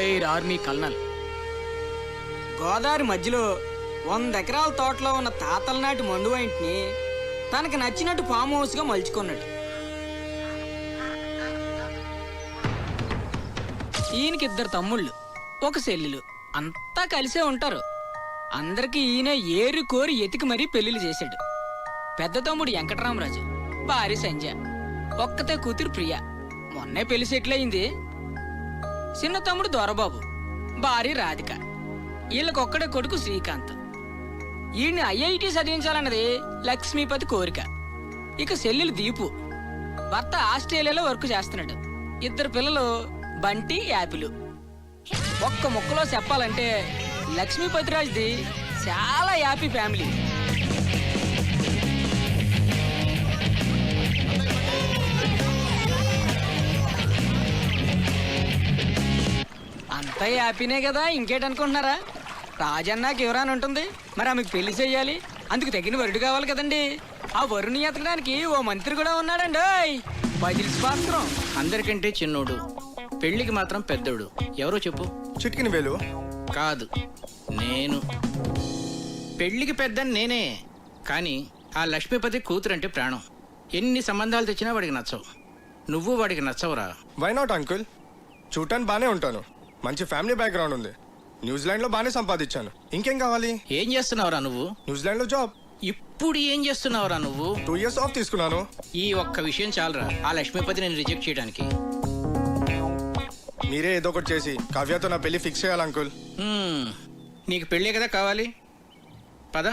Retired army colonel. Godavari మధ్యలో వంద ఎకరాల తోటలో ఉన్న తాతల నాటి మండు వైంట్ని తనకు నచ్చినట్టు ఫామ్ హౌస్గా మలుచుకున్నాడు. ఈయనకి ఇద్దరు తమ్ముళ్ళు ఒక చెల్లెలు అంతా కలిసే ఉంటారు. అందరికీ ఈయన ఏరు కోరి ఎతికి మరీ పెళ్ళిళ్ళు చేశాడు. పెద్ద తమ్ముడు వెంకటరామరాజు భార్య సంజ ఒక్కతే కూతురు ప్రియ. మొన్నే పెళ్ళి సెటిల్ అయింది. చిన్న తమ్ముడు దొరబాబు భార్య రాధిక. వీళ్ళకొక్కడే కొడుకు శ్రీకాంత్. ఈయన్ని ఐఐటి చదివించాలన్నది లక్ష్మీపతి కోరిక. ఇక చెల్లెలు దీపు. భర్త ఆస్ట్రేలియాలో వర్క్ చేస్తున్నాడు. ఇద్దరు పిల్లలు బంటి యాపిల్. ఒక్క ముక్కలో చెప్పాలంటే లక్ష్మీపతి రాజ్ది చాలా హ్యాపీ ఫ్యామిలీ. అంతా హ్యాపీనే కదా ఇంకేటనుకుంటున్నారా? రాజన్నాకి ఎవరాని ఉంటుంది. మరి ఆమెకు పెళ్ళి చేయాలి? అందుకు తగిన వరుడు కావాలి కదండి. ఆ వరుని ఎతకడానికి ఓ మంత్రి కూడా ఉన్నాడండి. బదిలి పాత్రం. అందరికంటే చిన్నోడు. పెళ్ళికి మాత్రం పెద్దోడు. ఎవరో చెప్పు. చిట్కిని వేలు. కాదు. నేను. పెళ్ళికి పెద్ద నేనే. కానీ ఆ లక్ష్మీపతి కూతురంటే ప్రాణం. ఎన్ని సంబంధాలు తెచ్చినా వాడికి నచ్చవు. నువ్వు వాడికి నచ్చవురా. వై నాట్ అంకుల్ చూడటానికి బానే ఉంటాను. మంచి ఫ్యామిలీ బ్యాక్గ్రౌండ్ ఉంది. న్యూజిలాండ్లో బానే సంపాదించాను. ఇంకేం కావాలి? ఏం చేస్తున్నావురా నువ్వు? న్యూజిలాండ్లో జాబ్. ఇప్పుడు ఏం చేస్తున్నావురా నువ్వు? టూ ఇయర్స్ ఆఫ్ తీసుకున్నాను. ఈ ఒక్క విషయం చాలరా. ఆ లక్ష్మీపతి నేను రిజెక్ట్ చేయడానికి. మీరే ఏదో ఒకటి చేసి కావ్యతో నా పెళ్ళి ఫిక్స్ చేయాలి అంకుల్. నీకు పెళ్ళే కదా కావాలి? పద.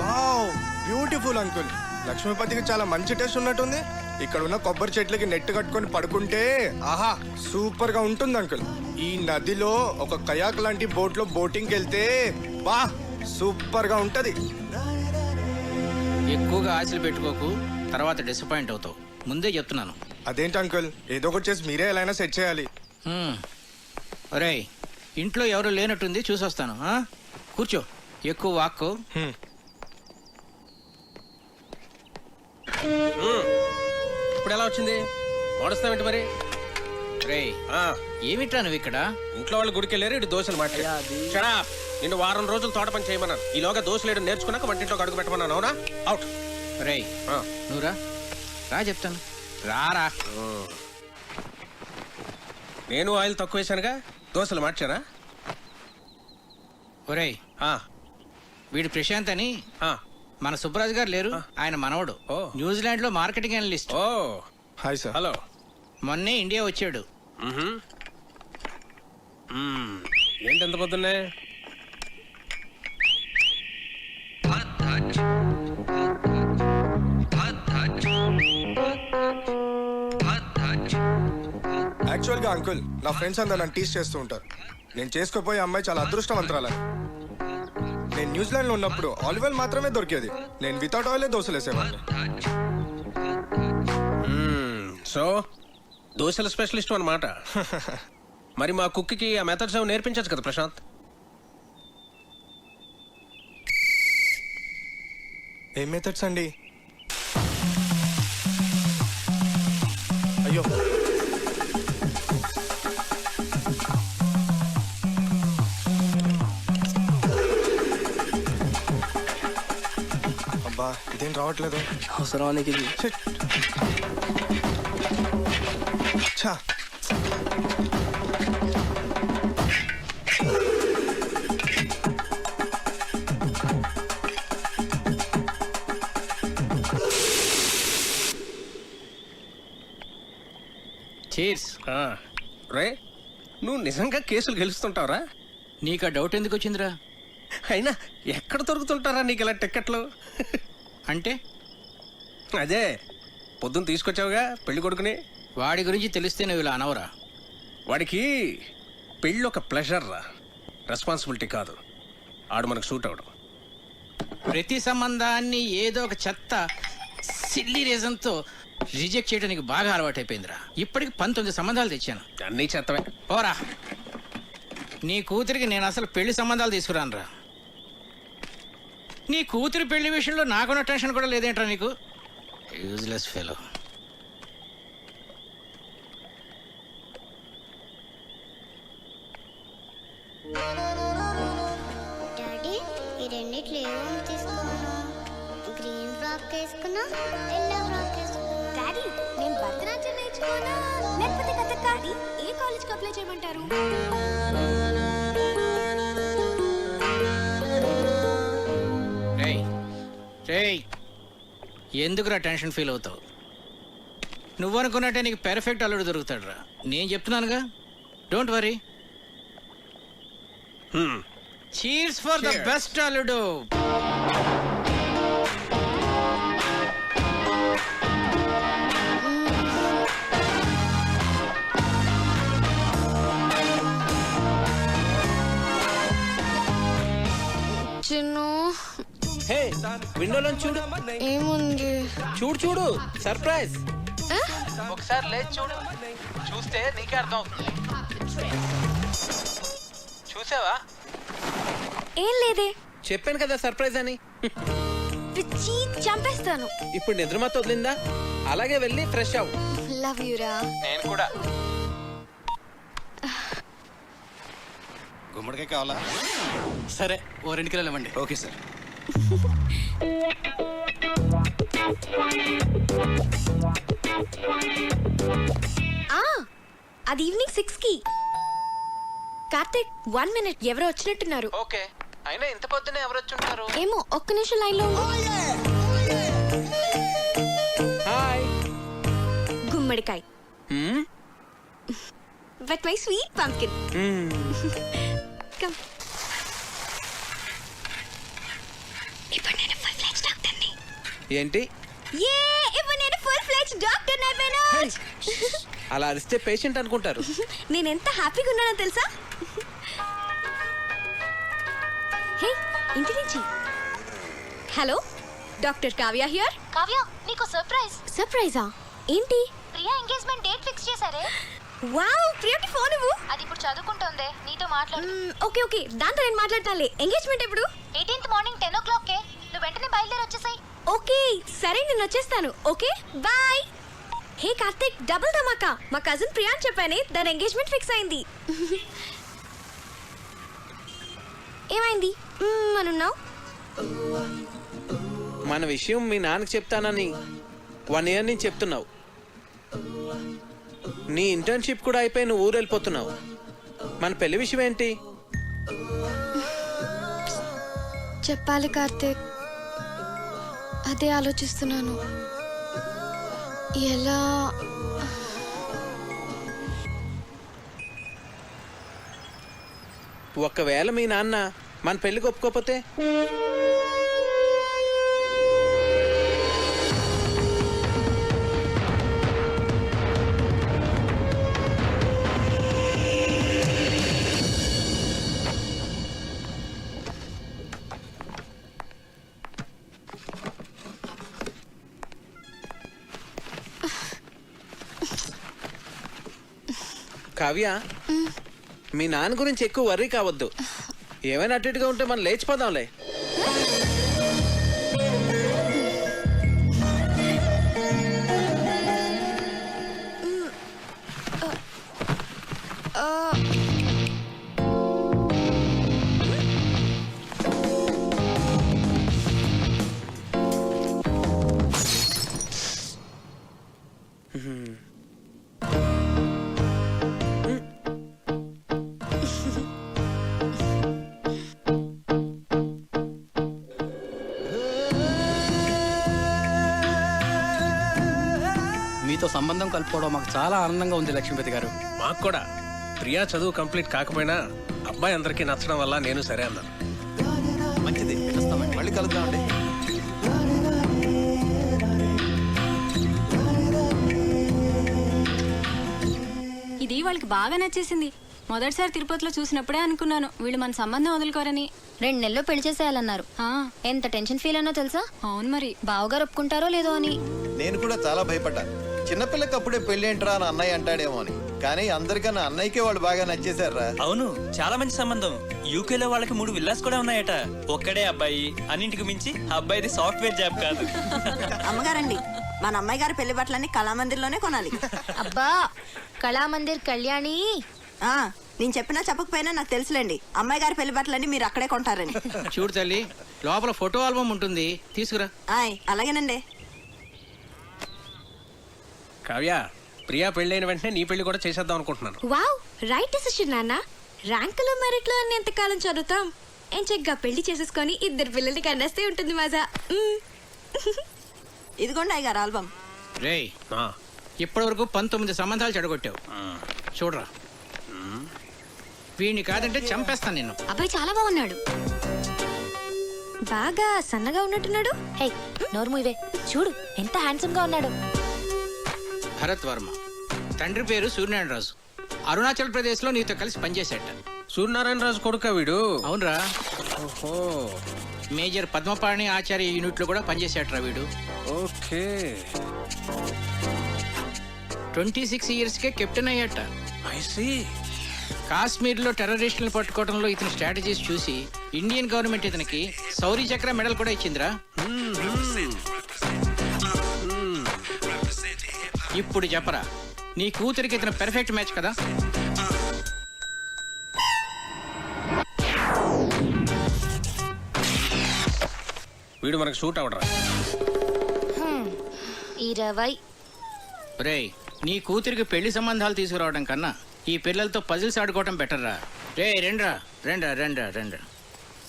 Wow beautiful uncle. లక్ష్మీపతికి చాలా మంచి టేస్ట్ ఉన్నట్టుంది. ఇక్కడ ఉన్న కొబ్బరి చెట్లకి నెట్ కట్టుకొని పడుకుంటే ఆహా సూపర్గా ఉంటుంది అంకుల్. ఈ నదిలో ఒక కయాక్ లాంటి బోట్లో బోటింగ్ వెళ్తే వా సూపర్గా ఉంటది. ఎక్కువగా ఆశలు పెట్టుకోకు తర్వాత డిసప్పాయింట్ అవుతావు. ముందే చెప్తున్నాను. అదేంటి అంకుల్? ఏదో ఒకటి చేసి మీరే ఎలా అయినా సెట్ చేయాలి. హ్మ్. ఒరేయ్ ఇంట్లో ఎవరు లేనట్టుంది చూసొస్తాను ఆ? కూర్చో ఎక్కువ వాక్కు. హ్మ్. ఇప్పుడు ఎలా వచ్చింది? ఓడుస్తావేంటి మరి? రేయ్ ఆ, ఏమిట్రా నువ్వు ఇక్కడ? ఇంట్లో వాళ్ళు గుడికి వెళ్ళారు ఇటు దోశలు మాట చడా నిన్ను వారం రోజులు తోట పని చేయమన్నాను. ఈలోగా దోశలు వేయడం నేర్చుకున్నాక వంటింట్లో అడుగు పెట్టమన్నాను అవునా? అవుట్ రేయ్ ఆ. నువ్వురా రా. చెప్తాను. రారా నేను ఆయిల్ తక్కువ వేశానుగా? దోశలు మార్చానా? ఒరేయ్ ఆ, వీడు ప్రశాంత్ అని? ఆ. మన సుబ్బరాజు గారు లేరు. ఆయన మనవడు. ఓ. న్యూజిలాండ్లో మార్కెటింగ్ అనలిస్ట్. ఓ. Hi sir. హలో. మొన్నే ఇండియా వచ్చాడు. ఏంటి ఎంత పొద్దున్నే? యాక్చువల్గా అంకుల్ నా ఫ్రెండ్స్ అందరు నన్ను టీస్ చేస్తూ ఉంటారు. నేను చేసుకోపోయే అమ్మాయి చాలా అదృష్టవంతరాలని నేను న్యూజిలాండ్లో ఉన్నప్పుడు ఆలివ్ ఆయిల్ మాత్రమే దొరికేది. నేను వితౌట్ ఆయిలే దోశలు వేసేవాడిని. సో దోశల స్పెషలిస్ట్ అన్నమాట. మరి మా కుక్కి ఆ మెథడ్స్ ఏమో నేర్పించచ్చు కదా ప్రశాంత్? ఏం మెథడ్స్ అండి? అయ్యో. ఇదేం రావట్లేదు. అవసరానికి ఇది. ఛా. చీర్స్. రే నువ్వు నిజంగా కేసులు గెలుస్తుంటావురా? నీకు ఆ డౌట్ ఎందుకు వచ్చిందిరా? అయినా ఎక్కడ దొరుకుతుంటారా నీకు ఇలా టిక్కెట్లు? అంటే? అదే పొద్దున్న తీసుకొచ్చావుగా పెళ్ళి కొడుకుని. వాడి గురించి తెలిస్తే నువ్వు ఇలా అనవరా? వాడికి పెళ్ళి ఒక ప్లెజర్ రా. రెస్పాన్సిబిలిటీ కాదు. ఆడు మనకు సూట్ అవడం. ప్రతి సంబంధాన్ని ఏదో ఒక చెత్త సిల్లీ రీజన్తో రిజెక్ట్ చేయడం నీకు బాగా అలవాటైపోయిందిరా. ఇప్పటికి పంతొమ్మిది సంబంధాలు తెచ్చాను. అన్నీ చేత్తవే. ఓరా నీ కూతురికి నేను అసలు పెళ్ళి సంబంధాలు తీసుకురానురా. నీ కూతురు పెళ్ళి విషయంలో నాకున్న టెన్షన్ కూడా లేదేంట్రా నీకు? యూజ్లెస్ ఫెలో డాడీ ఈ నేను ఏ కాలేజ్కి అప్లై చేయమంటారు? ఎందుకురా టెన్షన్ ఫీల్ అవుతావు? నువ్వు అనుకున్నట్టే నీకు పెర్ఫెక్ట్ అల్లుడు దొరుకుతాడు రా నేను చెప్తున్నానుగా. Don't worry cheers for the best అల్లుడు. చిన్ను. హే విండోలో చూడు. ఏముంది? చూడు చూడు. సర్ప్రైజ్ ఒకసారి లేచి చూడు. చూస్తే నీకే అర్థం. అవుతుంది చూసావా? ఏం లేదే. చెప్పాను కదా సర్ప్రైజ్ అని. పిచ్చి చంపేస్తాను. ఇప్పుడు నిద్రమత వదిలిందా? అలాగే వెళ్ళి ఫ్రెష్ అవ్వు. లవ్ యూరా నేను కూడా. గుమ్మడికాయ కావాలా? సరే ఓ రెండు కిలోలు ఇవ్వండి. Okay sir. ఆ అది ఈవినింగ్ సిక్స్కి. కార్తిక్ వన్ మినిట్ ఎవరో వచ్చినట్టున్నారు. ఓకే అయినా ఇంత పొద్దునే ఎవరు వచ్చుంటారు? ఏమో ఒక్క నిమిషం లైన్లో గుమ్మడికాయ్. But my sweet pumpkin come ఇప్పుడు నేను ఫుల్ ఫ్లెజ్ డాక్టర్ని ఏంటి? ఏ ఇప్పుడు నేను ఫుల్ ఫ్లెజ్ డాక్టర్ అలా అరిస్తే పేషెంట్ అనుకుంటారు. నేను ఎంత హ్యాపీగా ఉన్నానో తెలుసా? హే ఇంటి నుంచి. Hello doctor Kavya here Kavya నీకు సర్ప్రైజ్ సర్ప్రైజా ఏంటి? ప్రియా ఎంగేజ్మెంట్ డేట్ ఫిక్స్ చేశారే? వావ్ ప్రియకి ఫోన్ ఇవ్వు. అది ఇప్పుడు చదువుకుంటోందే నీతో మాట్లాడు. ఓకే ఓకే దాంతో నేను మాట్లాడతానులే. ఎంగేజ్మెంట్ ఎప్పుడు? Eighteenth morning ten o'clock కే. నువ్వు వెంటనే ఓకే సరే నేను వచ్చేస్తాను. Okay bye. Hey Karthik double ధమాకా. మా కజిన్ ప్రియా అని చెప్పానే దాని ఎంగేజ్మెంట్ ఫిక్స్ అయింది. ఏమైంది? అనున్నావు మన విషయం మీ నాన్నకి చెప్తానని వన్ ఇయర్ నుంచి చెప్తున్నావు. నీ ఇంటర్న్షిప్ కూడా అయిపోయి నువ్వు ఊరు వెళ్ళిపోతున్నావు. మన పెళ్ళి విషయం ఏంటి? చెప్పాలి కార్తిక్. అదే ఆలోచిస్తున్నాను. ఎలా? ఒకవేళ మీ నాన్న మన పెళ్ళికి ఒప్పుకోకపోతే? కావ్య మీ నాన్న గురించి ఎక్కువ వర్రీ కావద్దు. ఏమైనా అటు ఇటుగా ఉంటే మనం లేచిపోదాంలే. మీతో సంబంధం కలుపుకోవడం మాకు చాలా ఆనందంగా ఉంది లక్ష్మీపతి గారు. మాకు కూడా. ప్రియా చదువు కంప్లీట్ కాకపోయినా అబ్బాయి అందరికీ నచ్చడం వల్ల నేను సరే అన్నాను. మంచిది వస్తామండి మళ్ళీ కలుద్దామండి ఇది వాళ్ళకి బాగా నచ్చేసింది. మొదటిసారి తిరుపతిలో చూసినప్పుడే అనుకున్నాను వీళ్ళు మన సంబంధం వదులుకోరని. రెండు నెలల్లో పెళ్ళి చేసేయాలన్నారు. ఆ, ఎంత టెన్షన్ ఫీల్ అయినో తెలుసా? అవును మరి బావగారు ఒప్పుకుంటారో లేదో అని. నేను కూడా చాలా భయపడ్డా చిన్నపిల్లకి అప్పుడే పెళ్ళి ఏంట్రా అని అన్నయ్య అంటాడేమో అని. కానీ అందరికన్నా అన్నయ్యకే వాళ్ళు బాగా నచ్చేశారా అవును చాలా మంచి సంబంధం. యూకేలో వాళ్ళకి మూడు విల్లాస్ కూడా ఉన్నాయట. ఒక్కడే అబ్బాయి అన్నింటికి మించి అబ్బాయిది సాఫ్ట్వేర్ జాబ్ కాదు. అమ్మగారండి మన అమ్మాయి గారి పెళ్ళి బట్టలన్నీ కళామందిర్లోనే కొనాలి. అబ్బా కళామందిర్ కళ్యాణి. ఆ నేను చెప్పినా చెప్పకపోయినా నాకు తెలుసులేండి. అమ్మాయి గారి పెళ్ళి బట్టలన్నీ మీరు అక్కడే కొంటారని. చూడు తల్లి లోపల ఫోటో ఆల్బమ్ ఉంటుంది. తీసుకురా. ఆయ్ అలాగేనండి. కావ్య ప్రియా పెళ్ళైన వెంటనే నీ పెళ్ళి కూడా చేసేద్దాం అనుకుంటున్నాను. వావ్ రైట్ డెసిషన్ నాన్న. ర్యాంకులో మెరిట్లో అన్ని ఎంతకాలం చదువుతాం? ఏం చెగ్గా పెళ్ళి చేసేసుకొని ఇద్దరు పిల్లల్ని కన్నేస్తే ఉంటుంది మజా. మ్మ్. ఇదిగోండి అయ్యగారు ఆల్బమ్ రేయ్ ఆ, ఇప్పటి వరకు పంతొమ్మిది సంబంధాలు చెడగొట్టావు. చూడరా. వీడిని కాదంటే చంపేస్తాను నేను అబ్బాయి చాలా బాగున్నాడు. బాగా సన్నగా ఉన్నట్టున్నాడు. హే నోరు ఇవే చూడు ఎంత హ్యాండ్సమ్గా ఉన్నాడు. భరత్ వర్మ. తండ్రి పేరు సూర్యనారాయణ రాజు. అరుణాచల్ ప్రదేశ్లో నీతో కలిసి పనిచేశాట. సూర్యనారాయణ రాజు కొడుక వీడు? అవునరా. ఓహో. మేజర్ పద్మపాణి ఆచార్య యూనిట్లో కూడా పనిచేశాట్రా వీడు. ఓకే. ట్వంటీ సిక్స్ ఇయర్స్ కే కెప్టెన్ అయ్యాట. కాశ్మీర్లో టెర్రరిస్టులను పట్టుకోవడంలో ఇతని స్ట్రాటజీస్ చూసి ఇండియన్ గవర్నమెంట్ ఇతనికి శౌర్య చక్ర మెడల్ కూడా ఇచ్చిందిరా. ఇప్పుడు చెప్పరా. నీ కూతురికి ఇతను పెర్ఫెక్ట్ మ్యాచ్ కదా? వీడు మనకు షూట్ అవడరా ఇరవై రేయ్ నీ కూతురికి పెళ్ళి సంబంధాలు తీసుకురావడం కన్నా ఈ పిల్లలతో పజిల్స్ ఆడుకోవడం బెటర్ రా. రే రెండ్రా. రెండ్రా రెండ్రా రెండ్రా.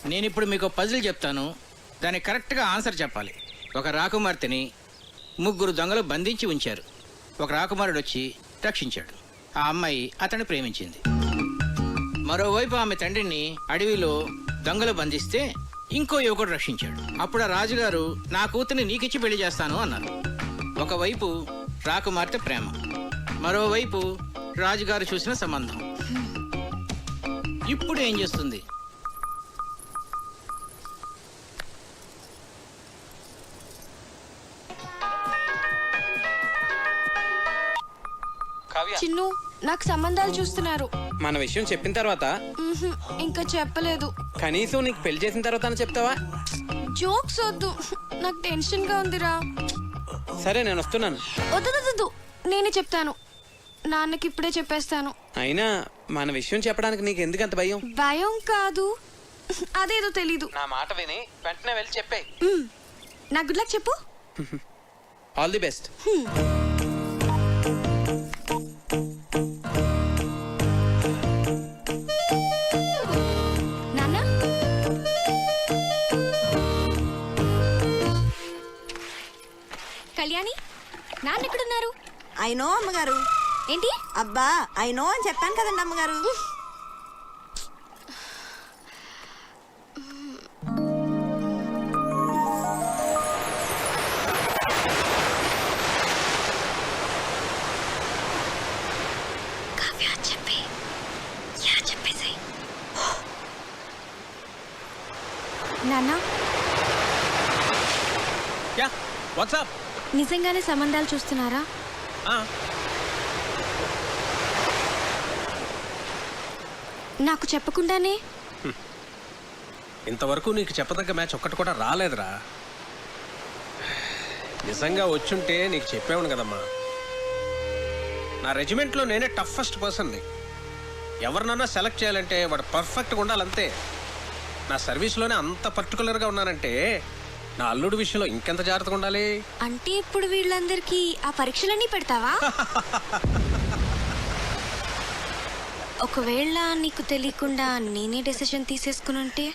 నేను ఇప్పుడు మీకు పజిల్ చెప్తాను. దానికి కరెక్ట్గా ఆన్సర్ చెప్పాలి. ఒక రాకుమార్తెని ముగ్గురు దొంగలు బంధించి ఉంచారు. ఒక రాకుమారుడు వచ్చి రక్షించాడు. ఆ అమ్మాయి అతన్ని ప్రేమించింది. మరోవైపు ఆమె తండ్రిని అడవిలో దొంగలు బంధిస్తే ఇంకో యువకుడు రక్షించాడు. అప్పుడు ఆ రాజుగారు నా కూతుర్ని నీకిచ్చి పెళ్ళి చేస్తాను అన్నారు. ఒకవైపు రాకుమార్తె ప్రేమ మరోవైపు రాజుగారు చూసిన సంబంధం. ఇప్పుడు ఏం చేస్తుంది? నాకు సంబంధాలు చూస్తున్నారు. మన విషయం చెప్పిన తర్వాత? మ్హూ, ఇంకా చెప్పలేదు. కనీసం నీకు పెళ్ళి చేసిన తర్వాత అని చెప్తావా? జోక్స్ వద్దు. నాకు టెన్షన్గా ఉందిరా. సరే నేను వస్తున్నాను. వద్దు నేనే చెప్తాను. నాన్నకి ఇప్పుడే చెప్పేస్తాను. అయినా మన విషయం చెప్పడానికి నీకు ఎందుకు అంత భయం? భయం కాదు. అదేదో తెలీదు. నా మాట విని వెంటనే వెళ్ళి చెప్పే మ్, నా గుడ్ లక్ చెప్పు. All the best. నాన్న ఎక్కడున్నారు ఐ నో అమ్మగారు. ఏంటి? అబ్బా ఐ నో అని చెప్పాను కదండి అమ్మగారు. నిజంగానే సంబంధాలు చూస్తున్నారా? నాకు చెప్పకుండానే? ఇంతవరకు నీకు చెప్పదగ్గ మ్యాచ్ ఒక్కటి కూడా రాలేదురా. నిజంగా వచ్చుంటే నీకు చెప్పేవాను కదమ్మా. నా రెజిమెంట్లో నేనే టఫెస్ట్ పర్సన్ని. ఎవరినన్నా సెలెక్ట్ చేయాలంటే వాడు పర్ఫెక్ట్గా ఉండాలంతే. నా సర్వీస్లోనే అంత పర్టికులర్గా ఉన్నానంటే నా అల్లుడి విషయంలో ఇంకెంత జాగ్రత్తగా ఉండాలి? అంటే ఇప్పుడు వీళ్ళందరికీ ఆ పరీక్షలన్నీ పెడతావా? ఒకవేళ నీకు తెలియకుండా నేనే డెసిషన్ తీసుకుని ఉంటే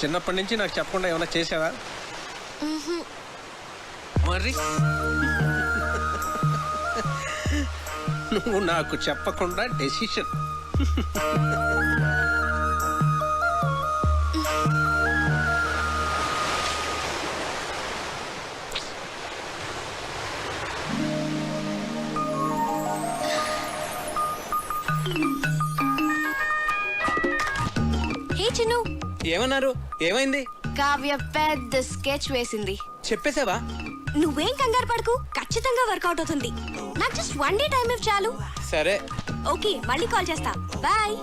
చిన్నప్పటి నుంచి నాకు చెప్పకుండా ఏమైనా చేసావా? మరి? నువ్వు నాకు చెప్పకుండా డెసిషన్ ఏమన్నారు? ఏమైంది? కావ్య పెద్ద స్కెచ్ వేసింది. చెప్పేసావా నువ్వేం కంగారు పడకు ఖచ్చితంగా వర్కౌట్ అవుతుంది. నాకు జస్ట్ వన్ డే టైం ఇవ్వు చాలు. సరే. ఓకే మళ్ళీ కాల్ చేస్తా. బాయ్.